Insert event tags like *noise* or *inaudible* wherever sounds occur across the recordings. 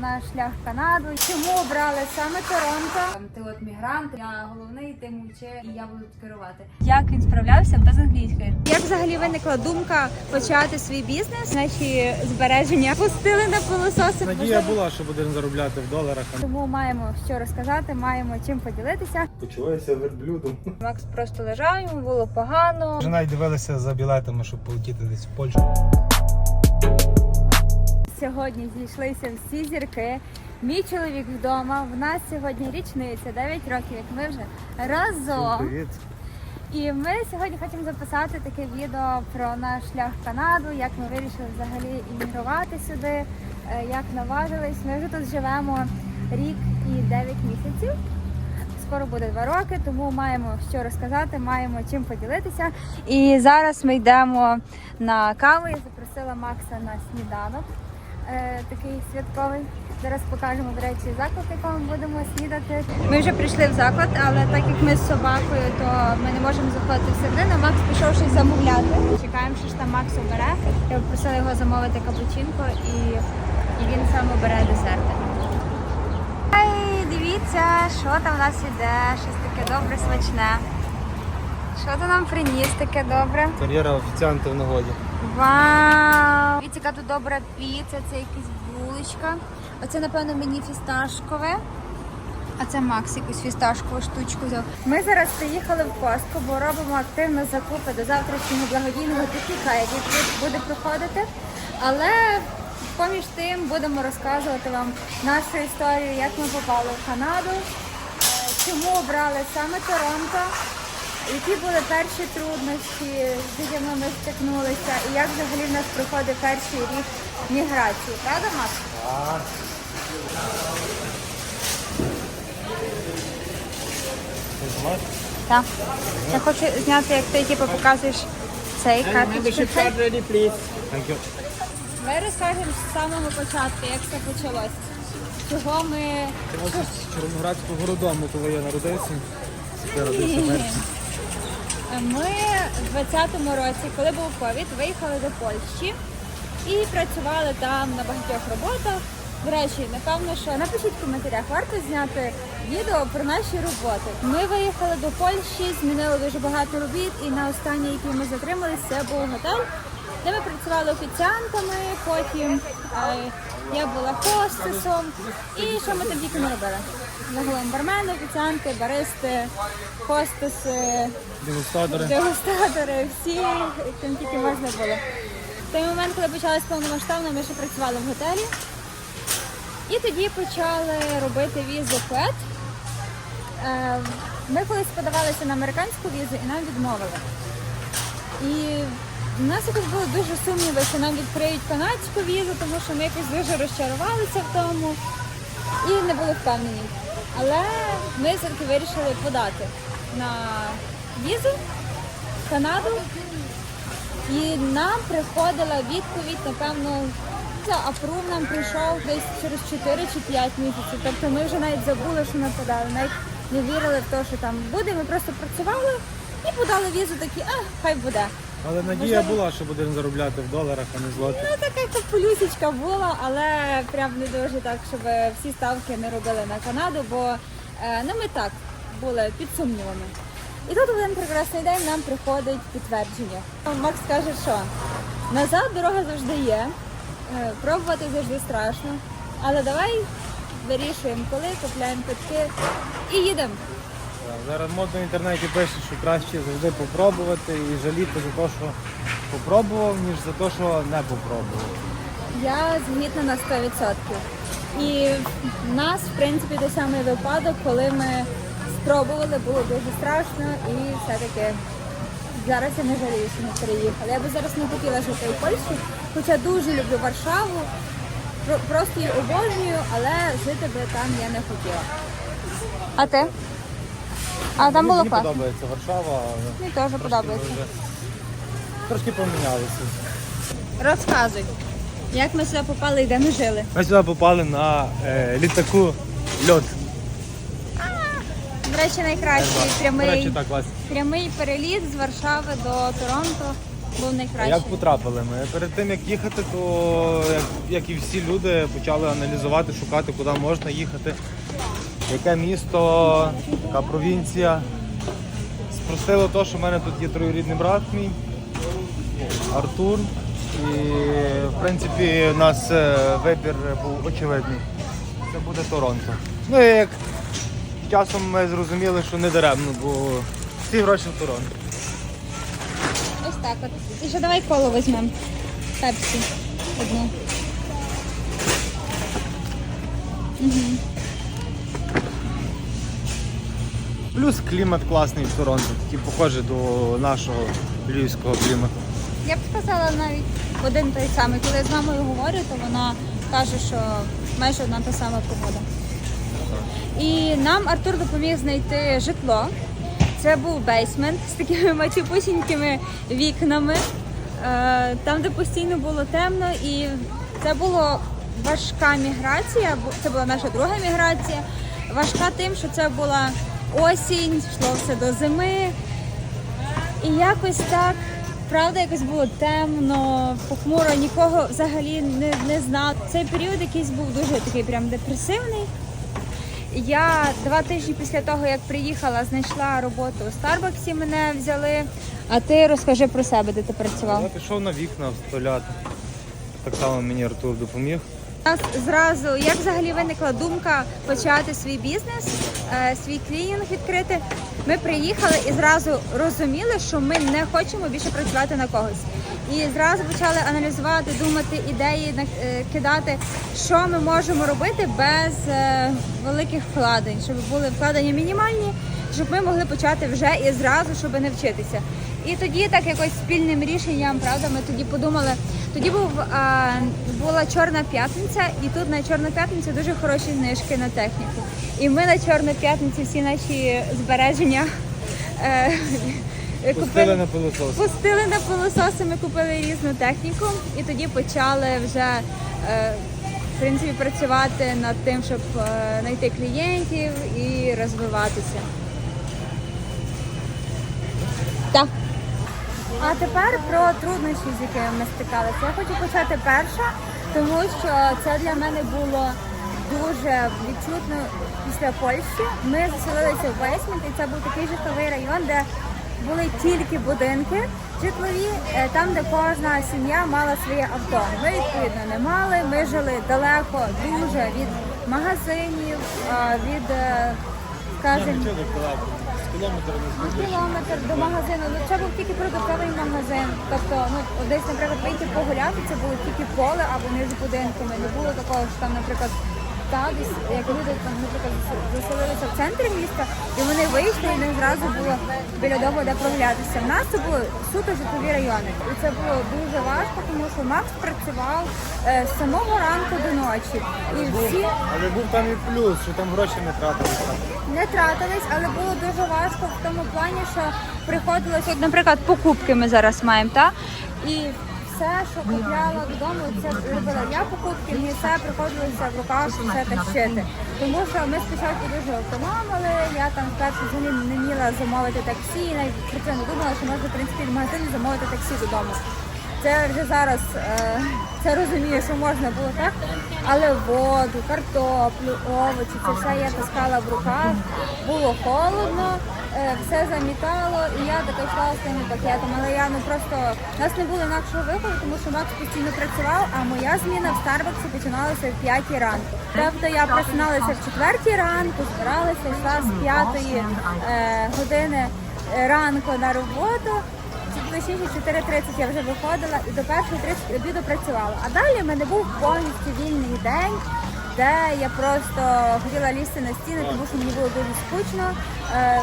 Наш шлях Канаду. Чому обрали саме Торонто? Ти от мігрант, я головний, ти мовчи, і я буду тут керувати. Як він справлявся без англійської? Як взагалі виникла думка почати свій бізнес? Наші збереження пустили на пилососи. Надія була, що будемо заробляти в доларах. Тому маємо що розказати, маємо чим поділитися. Почуваюся верблюдом. Макс просто лежав, йому було погано. Вже навіть дивилися за білетами, щоб полетіти десь в Польщу. Сьогодні зійшлися всі зірки. Мій чоловік вдома. В нас сьогодні річниця, 9 років, як ми вже разом. Привіт. І ми сьогодні хочемо записати таке відео про наш шлях в Канаду, як ми вирішили взагалі іммігрувати сюди, е, як наважились. Ми вже тут живемо рік і 9 місяців. Скоро буде два роки, тому маємо що розказати, маємо чим поділитися. І зараз ми йдемо на каву. Я запросила Макса на сніданок, е, такий святковий. Зараз покажемо, до речі, заклад, якому будемо снідати. Ми вже прийшли в заклад, але так як ми з собакою, то ми не можемо заходити всередину. Макс пішов щось замовляти. Чекаємо, що ж там Макс обере. Я попросила його замовити капучинко і, і він сам обере десерти. Ай, дивіться, що там у нас іде, щось таке добре, смачне. Що ти нам приніс таке добре? Кар'єра офіціанта в нагоді. Вау! Дивіться, яка тут добра піца, це якась булочка. Оце, напевно, мені фісташкове. А це Макс якусь фісташкову штучку взяв. Ми зараз приїхали в Костку, бо робимо активно закупи до завтрашнього благодійного пікніка, який тут буде проходити. Але поміж тим будемо розказувати вам нашу історію, як ми попали в Канаду, е, чому обрали саме Торонто, які були перші труднощі, з якими ми стикнулися, і як взагалі в нас проходить перший рік міграції. Правда, Макс? Так. Я хочу зняти, як ти типу, показуєш цей карточку. Ми розкажемо з самого початку, як це почалось. Чого ми Це ось з Чорноградського роддому, коли я народився. Ми в 20-му році, коли був ковід, виїхали до Польщі і працювали там на багатьох роботах. До речі, напевно, що напишіть в коментарях, варто зняти відео про наші роботи. Ми виїхали до Польщі, змінили дуже багато робіт, і на останній, який ми затримались, це був готель, де ми працювали офіціантами. Потім е, я була хостесом. І що ми там тільки не робили? Загалом бармени, офіціанти, баристи, хостеси, Дегустатори. дегустатори, всі, ким тільки можна було. В той момент, коли почалась повномасштабна, ми ще працювали в готелі. І тоді почали робити візу КВЕД. Е, Ми колись подавалися на американську візу і нам відмовили. І в нас якось були дуже сумніви, що нам відкриють канадську візу, тому що ми якось дуже розчарувалися в тому і не були впевнені. Але ми все-таки вирішили подати на візу в Канаду. І нам приходила відповідь, напевно, за апрув нам прийшов десь через 4 чи 5 місяців. Тобто ми вже навіть забули, що ми подали, навіть не вірили в те, що там буде. Ми просто працювали і подали візу такі, а хай буде. Але надія була, що будемо заробляти в доларах, а не злоті. Ну така капелюсечка була, але прям не дуже так, щоб всі ставки не робили на Канаду, бо е, ну, ми так були під сумнівами. І тут один прекрасний день нам приходить підтвердження. Макс каже, що назад дорога завжди є, е, пробувати завжди страшно, але давай вирішуємо, коли купляємо квитки і їдемо. Зараз модно в інтернеті пише, що краще завжди попробувати і жаліти за те, що попробував, ніж за те, що не попробував. Я згідна на 100%. І в нас, в принципі, той самий випадок, коли ми спробували, було дуже страшно і все-таки зараз я не жалію, що ми переїхали. Я би зараз не хотіла жити у Польщі, хоча дуже люблю Варшаву, просто її обожнюю, але жити би там я не хотіла. А ти? А там було Мені класно. подобається Варшава, але Мені теж трошки подобається. ми вже- Трошки помінялися. Розказуй, як ми сюди попали і де ми жили? Ми сюди попали на е, літаку льот. До речі, найкращий До прямий. речі, так. Прямий переліт з Варшави до Торонто. був А найкращий? Як потрапили ми? Перед тим як їхати, то як, як і всі люди почали аналізувати, шукати, куди можна їхати, яке місто, яка провінція. Спростило те, що в мене тут є троюрідний брат мій, Артур. І в принципі у нас е, вибір був очевидний. Це буде Торонто. Ну і як часом ми зрозуміли, що не даремно, бо всі гроші в Торонто. Ось так от. І ще давай коло візьмемо. Пепсі. Одну. Плюс клімат класний в Торонто, такий похожий до нашого львівського клімату. Я б сказала навіть один той самий. Коли я з мамою говорю, то вона каже, що майже одна та сама погода. І нам Артур допоміг знайти житло. Це був бейсмент з такими мачепусінькими вікнами, е, там, де постійно було темно, і це була важка міграція, це була наша друга міграція. Важка тим, що це була осінь, йшло все до зими. І якось так, правда, якось було темно, похмуро, нікого взагалі не, не знав. Цей період якийсь був дуже такий прям депресивний. Я два тижні після того, як приїхала, знайшла роботу у Старбаксі, мене взяли. А ти розкажи про себе, де ти працював. Я пішов на вікна вставляти. Так само мені Артур допоміг. Нас зразу, як взагалі виникла думка почати свій бізнес, е, свій клінінг відкрити. Ми приїхали і зразу розуміли, що ми не хочемо більше працювати на когось. І зразу почали аналізувати, думати, ідеї е, кидати, що ми можемо робити без е, великих вкладень, щоб були вкладення мінімальні, щоб ми могли почати вже і зразу, щоб не вчитися. І тоді так якось спільним рішенням, правда, ми тоді подумали. Тоді був а, була чорна п'ятниця, і тут на чорну п'ятницю дуже хороші знижки на техніку. І ми на чорну п'ятницю всі наші збереження е, Пустили на пилосос. пустили на пилососи, ми купили різну техніку і тоді почали вже е, в принципі працювати над тим, щоб е, знайти клієнтів і розвиватися. А тепер про труднощі, з якими ми стикалися. Я хочу почати перша, тому що це для мене було дуже відчутно після Польщі. Ми заселилися в Вейсмінт, і це був такий житловий район, де були тільки будинки житлові, е, там, де кожна сім'я мала своє авто. Ми відповідно не мали. Ми жили далеко дуже від магазинів, від, е, скажімо, Кілометр Ну, кілометр до магазину. Ну це був тільки продуктовий магазин. Тобто, ну десь, наприклад, вийти погуляти, це було тільки поле або між будинками. Не було такого, що там, наприклад, так, десь, як люди там, наприклад, заселилися в центрі міста, і вони вийшли, і них зразу було біля дому де прогулятися. У нас це були суто житлові райони. І це було дуже важко, тому що Макс працював е, з самого ранку до ночі. І всі Але був там і плюс, що там гроші не тратилися. не тратились, але було дуже важко в тому плані, що приходилось, наприклад, покупки ми зараз маємо, та? І все, що купляла додому, це робила я покупки, мені все приходилося в руках все тащити. Тому що ми спочатку дуже економили, я там вперше взагалі не вміла замовити таксі, навіть при цьому думала, що можна в принципі в магазині замовити таксі додому. Це вже зараз е, це розумію, що можна було так, але воду, картоплю, овочі, це все я таскала в руках, було холодно, е, все замітало, і я така йшла з тими пакетами. Але я ну просто у нас не було інакшого виходу, тому що Макс постійно працював, а моя зміна в Старбаксі починалася в 5 ранку. Тобто я просиналася в 4 ранку, збиралася, йшла з 5 е, години ранку на роботу. Точніше 4.30 я вже виходила і до 1.30 обіду працювала. А далі в мене був повністю вільний день, де я просто хотіла лізти на стіни, тому що мені було дуже скучно. Е,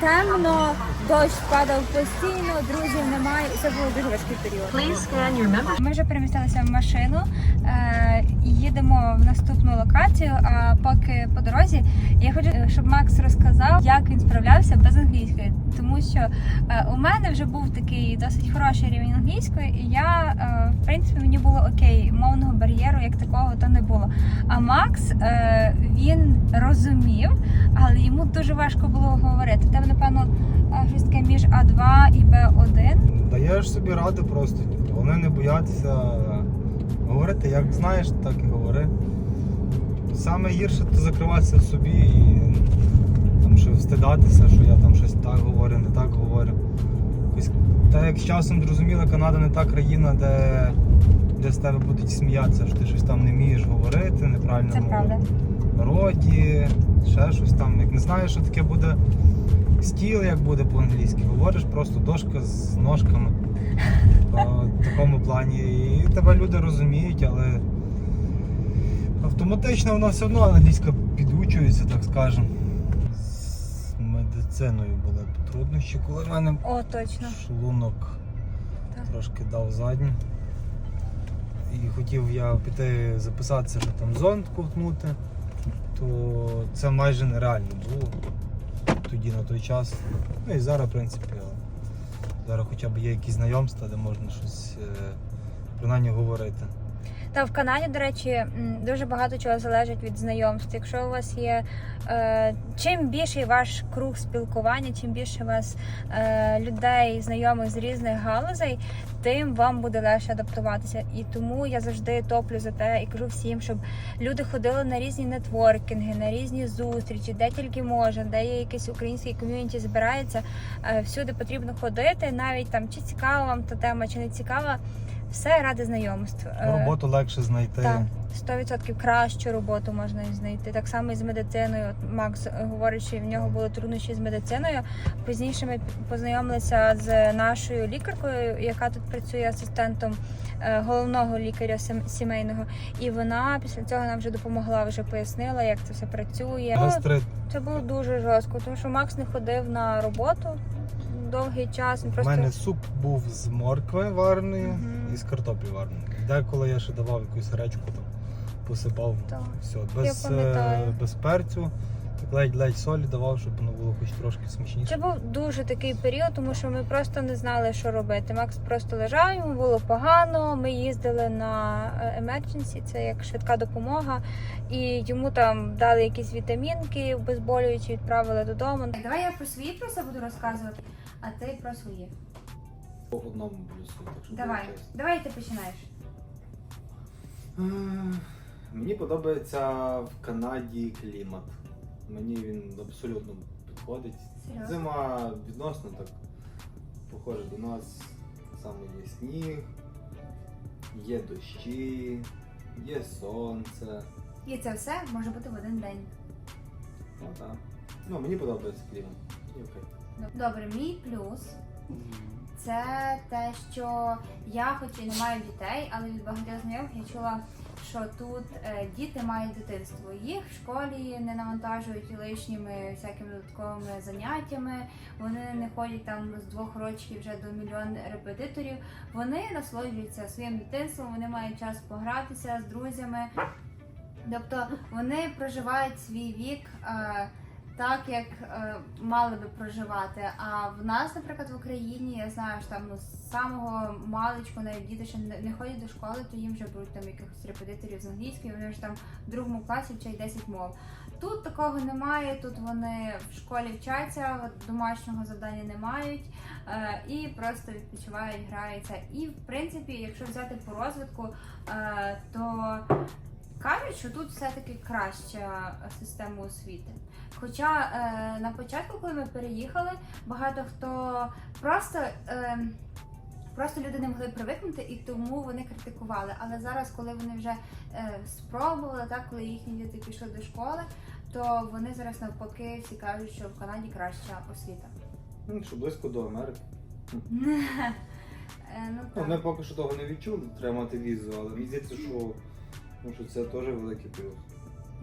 темно, дощ падав постійно, друзів немає, і це було дуже важкий період. Ми вже перемістилися в машину е, і їдемо в наступну локацію. А поки по дорозі я хочу, е, щоб Макс розказав, як він справлявся без англійської, тому що е, у мене вже був такий досить хороший рівень англійської, і я е, в принципі мені було окей, мовного бар'єру як такого то не було. А Макс е, він розумів, але йому дуже важко було говорити. Тебе напевно, щось таке між А2 і Б1. Даєш собі ради просто. Вони не бояться говорити, як знаєш, так і говори. Саме гірше то закриватися в собі і там, що встидатися, що я там щось так говорю, не так говорю. Та як з часом зрозуміла, Канада не та країна, де, де з тебе будуть сміятися, що ти щось там не вмієш говорити, неправильно Це правда. роді, ще щось там. Як не знаєш, що таке буде стіл, як буде по-англійськи, говориш просто дошка з ножками. *laughs* В такому плані. І тебе люди розуміють, але автоматично вона все одно англійська підучується, так скажемо. З медициною були труднощі, коли в мене О, точно. шлунок трошки дав задню. І хотів я піти записатися, що там зонд ковтнути, то це майже нереально було тоді на той час. Ну і зараз, в принципі, зараз хоча б є якісь знайомства, де можна щось е, принаймні говорити. Та в Канаді, до речі, дуже багато чого залежить від знайомств. Якщо у вас є е, чим більший ваш круг спілкування, чим більше у вас е, людей, знайомих з різних галузей, тим вам буде легше адаптуватися. І тому я завжди топлю за те і кажу всім, щоб люди ходили на різні нетворкінги, на різні зустрічі, де тільки можна, де є якийсь український ком'юніті збирається. Е, всюди потрібно ходити, навіть там чи цікава вам та тема, чи не цікава. Все ради знайомств. Е, Роботу легше знайти. так, 100% кращу роботу можна знайти. Так само і з медициною. От Макс е, говорить, що в нього були труднощі з медициною. Пізніше ми познайомилися з нашою лікаркою, яка тут працює асистентом е, головного лікаря сімейного. І вона після цього нам вже допомогла, вже пояснила, як це все працює. Це було дуже жорстко, тому що Макс не ходив на роботу довгий час. Він У просто мене суп був з моркви вареної Мгм. і з картоплі вареної. Деколи я ще давав якусь речку там, посипав. Так. Все, без, е, без перцю, так ледь-ледь солі давав, щоб воно було хоч трошки смачніше. Це був дуже такий період, тому що ми просто не знали, що робити. Макс просто лежав, йому було погано. Ми їздили на е, emergency, це як швидка допомога, і йому там дали якісь вітамінки, обезболюючі, відправили додому. Давай я про свої плюси буду розказувати, а ти про свої. По одному плюсу, так що Давай, давай ти починаєш. Мені подобається в Канаді клімат. Мені він абсолютно підходить. Серйозно? Зима відносно так похожа до нас. Саме є сніг, є дощі, є сонце. І це все може бути в один день. Ну так. Ну, мені подобається клімат. І окей. Добре, мій плюс це те, що я, хоч і не маю дітей, але від багатьох знайомих я чула, що тут е, діти мають дитинство. Їх в школі не навантажують лишніми всякими додатковими заняттями. Вони не ходять там з двох років вже до мільйон репетиторів. Вони насолоджуються своїм дитинством, вони мають час погратися з друзями. Тобто вони проживають свій вік. Так, як е, мали би проживати. А в нас, наприклад, в Україні, я знаю, що там ну, з самого маличку, навіть діти ще не, не ходять до школи, то їм вже беруть там якихось репетиторів з англійської, вони вже там в другому класі вчать 10 мов. Тут такого немає, тут вони в школі вчаться, домашнього завдання не мають е, і просто відпочивають, граються. І в принципі, якщо взяти по розвитку, е, то кажуть, що тут все-таки краща система освіти. Хоча е, на початку, коли ми переїхали, багато хто просто. Е, Просто люди не могли привикнути і тому вони критикували. Але зараз, коли вони вже е, спробували, так коли їхні діти пішли до школи, то вони зараз навпаки всі кажуть, що в Канаді краща освіта. Ну, що близько до Америки. *laughs* Е, ну, Ну, так. ми поки що того не відчули, треба мати візу, але мені здається, що, ну, що це теж великий плюс.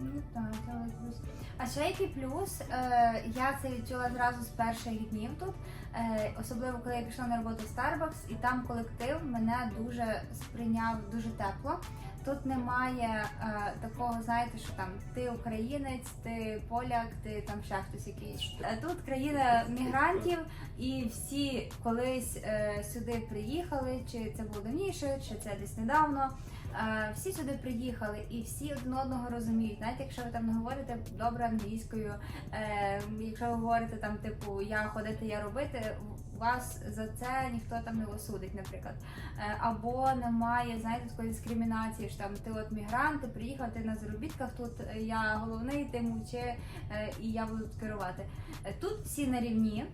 Ну так, це плюс. А ще який плюс, е, я це відчула зразу з перших днів тут. Е, особливо коли я пішла на роботу в Starbucks, і там колектив мене дуже сприйняв дуже тепло. Тут немає е, такого, знаєте, що там ти українець, ти поляк, ти там ще хтось якийсь. Е, Тут країна мігрантів, і всі колись е, сюди приїхали, чи це було давніше, чи це десь недавно. Всі сюди приїхали і всі один одного розуміють. Навіть якщо ви там не говорите добре англійською, е, якщо ви говорите там, типу, я ходити, я робити, вас за це ніхто там не осудить, наприклад. Е, або немає, знаєте, такої дискримінації, що там ти от мігрант, ти приїхав, ти на заробітках тут, я головний, ти мовчи, е, і я буду тут керувати. Тут всі на рівні.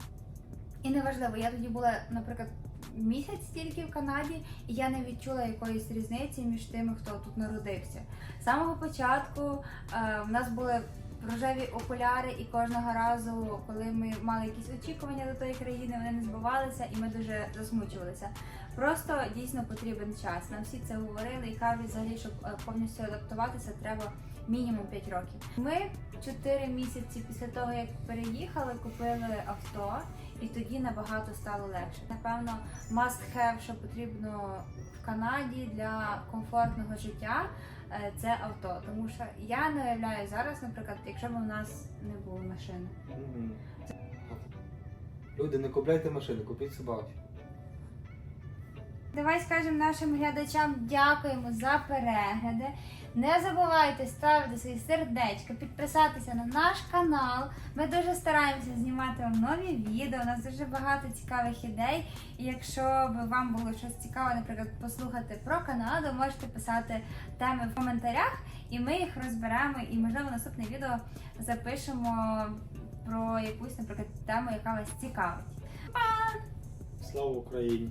І неважливо, я тоді була, наприклад, місяць тільки в Канаді, і я не відчула якоїсь різниці між тими, хто тут народився. З самого початку е, в нас були рожеві окуляри, і кожного разу, коли ми мали якісь очікування до тої країни, вони не збувалися, і ми дуже засмучувалися. Просто дійсно потрібен час. Нам всі це говорили і кажуть, взагалі, щоб е, повністю адаптуватися, треба мінімум 5 років. Ми 4 місяці після того, як переїхали, купили авто, і тоді набагато стало легше. Напевно, must have, що потрібно в Канаді для комфортного життя. е, Це авто, тому що я не уявляю зараз, наприклад, якщо б у нас не було машини. Люди, не купляйте машини, купіть собаки. Давай скажемо нашим глядачам дякуємо за перегляди. Не забувайте ставити свої сердечка, підписатися на наш канал. Ми дуже стараємося знімати вам нові відео. У нас дуже багато цікавих ідей. І якщо б вам було щось цікаве, наприклад, послухати про Канаду, можете писати теми в коментарях, і ми їх розберемо. І можливо наступне відео запишемо про якусь, наприклад, тему, яка вас цікавить. Па! Слава Україні!